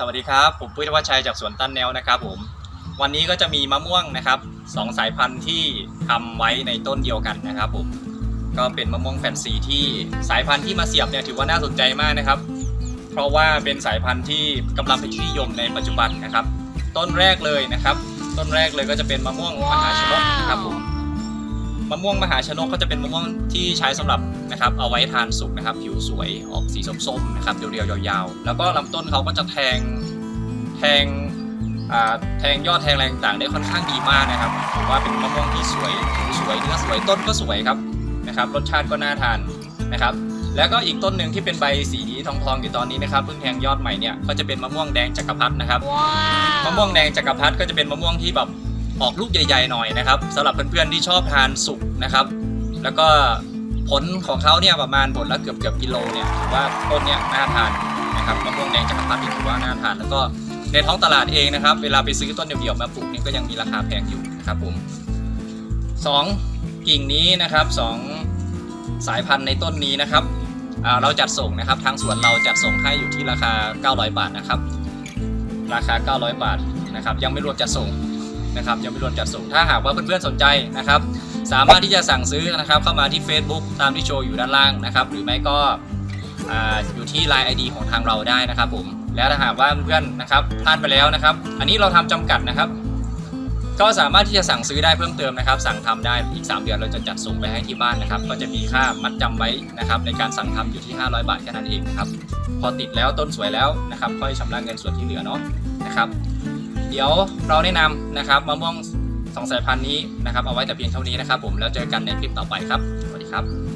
สวัสดีครับ ผมปุ้ยธวัชชัยจากสวนตั้นแนวนะครับผม วันนี้ก็จะมีมะม่วงนะครับสองสายพันธุ์ที่ทำไว้ในต้นเดียวกันนะครับผม ก็เป็นมะม่วงแฟนซีที่สายพันธุ์ที่มาเสียบเนี่ยถือว่าน่าสนใจมากนะครับ เพราะว่าเป็นสายพันธุ์ที่กำลังเป็นที่นิยมในปัจจุบันนะครับ ต้นแรกเลยนะครับ ต้นแรกเลยก็จะเป็นมะม่วงมหาชนกนะครับผม มะม่วงมหาชนกก็จะเป็นมะม่วงที่ใช้สำหรับนะครับเอาไว้ทานสุกนะครับผิวสวยออกสีส้มๆนะครับเรียวๆยาวๆ แล้วก็ลำต้นเขาก็จะแทงแทงอ่าแทงยอดแทงอะไรต่างๆได้ค่อนข้างดีมากนะครับถือว่าเป็นมะม่วงที่สวยผิวสวยเนื้อสวยต้นก็สวยครับนะครับรสชาติก็น่าทานนะครับ แล้วก็อีกต้นหนึ่งที่เป็นใบสีทองๆอยู่ตอนนี้นะครับเพิ่งแทงยอดใหม่เนี่ยก็จะเป็นมะม่วงแดงจักรพรรดินะครับมะม่วงแดงจักรพรรดิก็จะเป็นมะม่วงที่แบบ ออกลูกใหญ่ ๆ หน่อยนะครับสำหรับเพื่อนๆที่ชอบทานสุกนะครับ แล้วก็ผลของเขาเนี่ยประมาณผลละเกือบเกือบกิโลเนี่ยถือว่าต้นเนี่ยน่าทานนะครับมะม่วงแดงจักรพรรดิถือว่าน่าทาน แล้วก็ในท้องตลาดเองนะครับ เวลาไปซื้อต้นเดี่ยวๆมาปลูกนี่ก็ยังมีราคาแพงอยู่นะครับผมสองกิ่งนี้นะครับสองสายพันธุ์ในต้นนี้นะครับเราจัดส่งนะครับทางสวนเราจัดส่งให้อยู่ที่ราคา 900 บาทนะครับ ราคา 900 บาทนะครับ ยังไม่รวมจัดส่ง นะครับยังไม่รวมจัดส่งถ้าหากว่าเพื่อนๆสนใจนะครับ สามารถที่จะสั่งซื้อนะครับเข้ามาที่ Facebook ตามที่โชว์อยู่ด้านล่างนะครับหรือไม่ก็ออยู่ที่ Line ID ของทางเราได้นะครับผมแล้วถ้าหากว่าเพื่อนๆนะครับพลาดไปแล้วนะครับ อันนี้เราทำจำกัดนะครับ ก็สามารถที่จะสั่งซื้อได้เพิ่มเติมนะครับ สั่งทำได้อีก 3 เดือนเราจะจัดส่งไปให้ที่บ้านนะครับ ก็จะมีค่ามัดจำไว้นะครับ ในการสั่งทำอยู่ที่ 500 บาทแค่นั้นเองนะครับพอติดแล้วต้นสวยแล้วนะครับ ค่อยชำระเงินส่วนที่เหลือเนาะนะครับ เดี๋ยวเราแนะนำนะครับมะม่วงสองสายพันธุ์นี้นะครับเอาไว้แต่เพียงเท่านี้นะครับผมแล้วเจอกันในคลิปต่อไปครับ สวัสดีครับ